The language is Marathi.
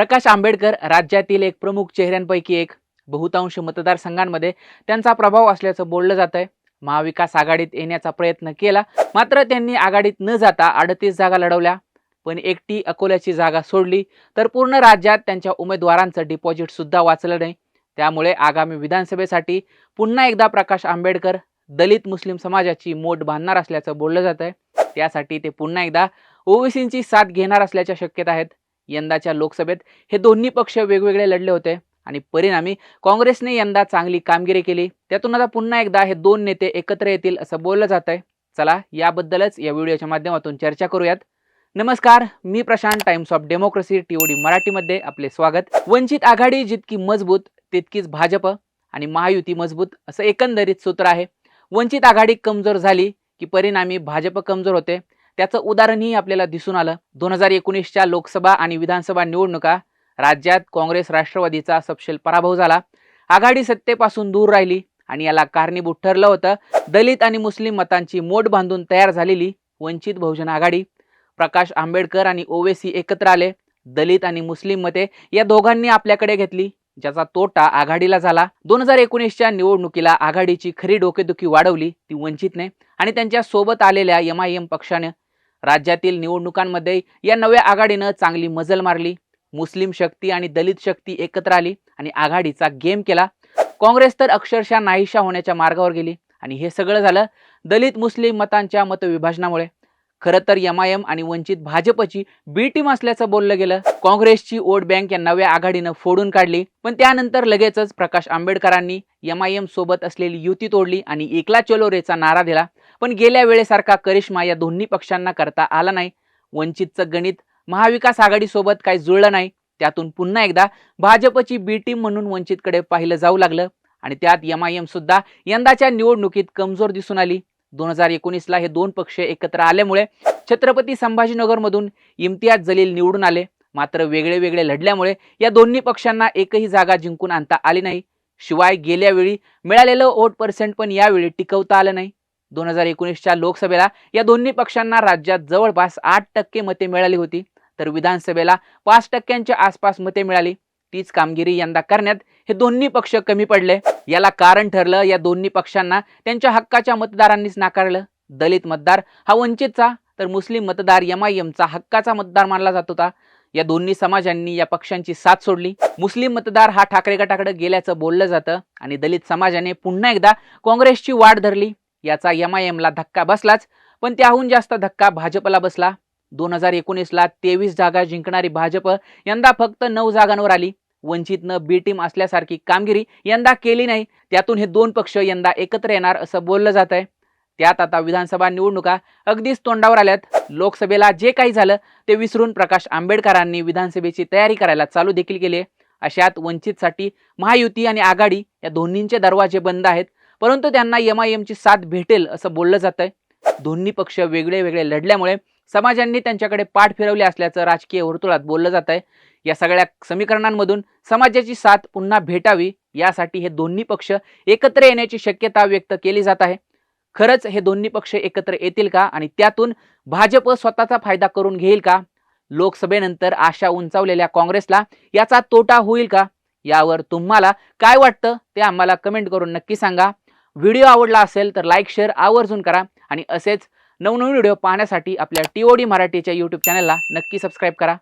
प्रकाश आंबेडकर राज्यातील एक प्रमुख चेहऱ्यांपैकी एक. बहुतांश मतदारसंघांमध्ये त्यांचा प्रभाव असल्याचं बोललं जात आहे महाविकास आघाडीत येण्याचा प्रयत्न केला मात्र त्यांनी आघाडीत न जाता अडतीस जागा लढवल्या. पण एकटी अकोल्याची जागा सोडली तर पूर्ण राज्यात त्यांच्या उमेदवारांचं डिपॉझिट सुद्धा वाचलं नाही. त्यामुळे आगामी विधानसभेसाठी पुन्हा एकदा प्रकाश आंबेडकर दलित मुस्लिम समाजाची मोठ बांधणार असल्याचं बोललं जात आहे त्यासाठी ते पुन्हा एकदा ओबीसींची साथ घेणार असल्याच्या शक्यता आहेत. यंदाच्या लोकसभेत हे दोन्ही पक्ष वेगवेगळे लढले होते. आणि परिणामी काँग्रेसने यंदा चांगली कामगिरी केली. त्यातून आता पुन्हा एकदा हे दोन नेते एकत्र येतील असं बोललं जात आहे चला याबद्दलच या व्हिडिओच्या माध्यमातून चर्चा करूयात. नमस्कार मी Prashant times of democracy TOD मराठीमध्ये आपले स्वागत. वंचित आघाडी जितकी मजबूत तितकीच भाजप आणि महायुती मजबूत असं एकंदरीत सूत्र आहे. वंचित आघाडी कमजोर झाली की परिणामी भाजप कमजोर होते. त्याचं उदाहरणही आपल्याला दिसून आलं. दोन हजार एकोणीसच्या लोकसभा आणि विधानसभा निवडणुका राज्यात काँग्रेस राष्ट्रवादीचा सपशेल पराभव झाला. आघाडी सत्तेपासून दूर राहिली आणि याला कारणीभूत ठरलं होतं. दलित आणि मुस्लिम मतांची मोठ बांधून तयार झालेली वंचित बहुजन आघाडी. प्रकाश आंबेडकर आणि ओवेसी एकत्र आले. दलित आणि मुस्लिम मते या दोघांनी आपल्याकडे घेतली ज्याचा तोटा आघाडीला झाला. दोन हजार एकोणीसच्या निवडणुकीला आघाडीची खरी डोकेदुखी वाढवली ती वंचितने आणि त्यांच्यासोबत आलेल्या एम आय एम पक्षाने. राज्यातील निवडणुकांमध्ये या नव्या आघाडीनं चांगली मजल मारली. मुस्लिम शक्ती आणि दलित शक्ती एकत्र आली आणि आघाडीचा गेम केला. काँग्रेस तर अक्षरशः नाहीशा होण्याच्या मार्गावर गेली आणि हे सगळं झालं दलित मुस्लिम मतांच्या मतविभाजनामुळे. खरं तर एम आय एम आणि वंचित भाजपची बी टीम असल्याचं बोललं गेलं. काँग्रेसची वोट बँक या नव्या आघाडीनं फोडून काढली. पण त्यानंतर लगेचच प्रकाश आंबेडकरांनी एम आय एम सोबत असलेली युती तोडली आणि एकला चलोरेचा नारा दिला. पण गेल्या वेळेसारखा करिश्मा या दोन्ही पक्षांना करता आला नाही. वंचितचं गणित महाविकास आघाडीसोबत काही जुळलं नाही. त्यातून पुन्हा एकदा भाजपची बी टीम म्हणून वंचितकडे पाहिलं जाऊ लागलं. आणि त्यात एम आय एम सुद्धा यंदाच्या निवडणुकीत कमजोर दिसून आली. दोन हजार एकोणीसला हे दोन पक्ष एकत्र आल्यामुळे छत्रपती संभाजीनगरमधून इम्तियाज जलील निवडून आले. मात्र वेगळे वेगळे लढल्यामुळे या दोन्ही पक्षांना एकही जागा जिंकून आणता आली नाही. शिवाय गेल्या वेळी मिळालेलं वोट पर्सेंट पण यावेळी टिकवता आलं नाही. दोन हजार एकोणीसच्या लोकसभेला या दोन्ही पक्षांना राज्यात जवळपास आठ टक्के मते मिळाली होती. तर विधानसभेला पाच टक्क्यांच्या आसपास मते मिळाली. तीच कामगिरी यंदा करण्यात हे दोन्ही पक्ष कमी पडले. याला कारण ठरलं या दोन्ही पक्षांना त्यांच्या हक्काच्या मतदारांनीच नाकारलं. दलित मतदार हा वंचितचा तर मुस्लिम मतदार एम आय हक्काचा मतदार मानला जात होता. या दोन्ही समाजांनी या पक्षांची साथ सोडली. मुस्लिम मतदार हा ठाकरे गटाकडे गेल्याचं बोललं जातं आणि दलित समाजाने पुन्हा एकदा काँग्रेसची वाट धरली. याचा एम आय एमला धक्का बसलाच पण त्याहून जास्त धक्का भाजपला बसला. दोन हजार एकोणीसला तेवीस जागा जिंकणारी भाजप यंदा फक्त नऊ जागांवर आली. वंचितनं बी टीम असल्यासारखी कामगिरी यंदा केली नाही. त्यातून हे दोन पक्ष यंदा एकत्र येणार असं बोललं जात आहे त्यात आता विधानसभा निवडणुका अगदीच तोंडावर आल्यात. लोकसभेला जे काही झालं ते विसरून प्रकाश आंबेडकरांनी विधानसभेची तयारी करायला चालू देखील केली अशात वंचितसाठी महायुती आणि आघाडी या दोन्हींचे दरवाजे बंद आहेत. परंतु त्यांना एम आय एमची साथ भेटेल असं बोललं जात आहे दोन्ही पक्ष वेगळे वेगळे लढल्यामुळे समाजांनी त्यांच्याकडे पाठ फिरवली असल्याचं राजकीय वर्तुळात बोललं जात आहे या सगळ्या समीकरणांमधून समाजाची साथ पुन्हा भेटावी यासाठी हे दोन्ही पक्ष एकत्र येण्याची शक्यता व्यक्त केली जात आहे. खरंच हे दोन्ही पक्ष एकत्र येतील का आणि त्यातून भाजप स्वतःचा फायदा करून घेईल का? लोकसभेनंतर आशा उंचावलेल्या काँग्रेसला याचा तोटा होईल का? यावर तुम्हाला काय वाटतं ते आम्हाला कमेंट करून नक्की सांगा. व्हिडिओ आवडला असेल तर लाईक शेअर आवर्जून करा आणि असेच नवनवीन व्हिडिओ पाहण्यासाठी आपल्या टी ओ डी मराठीच्या यूट्यूब चॅनलला नक्की सबस्क्राईब करा.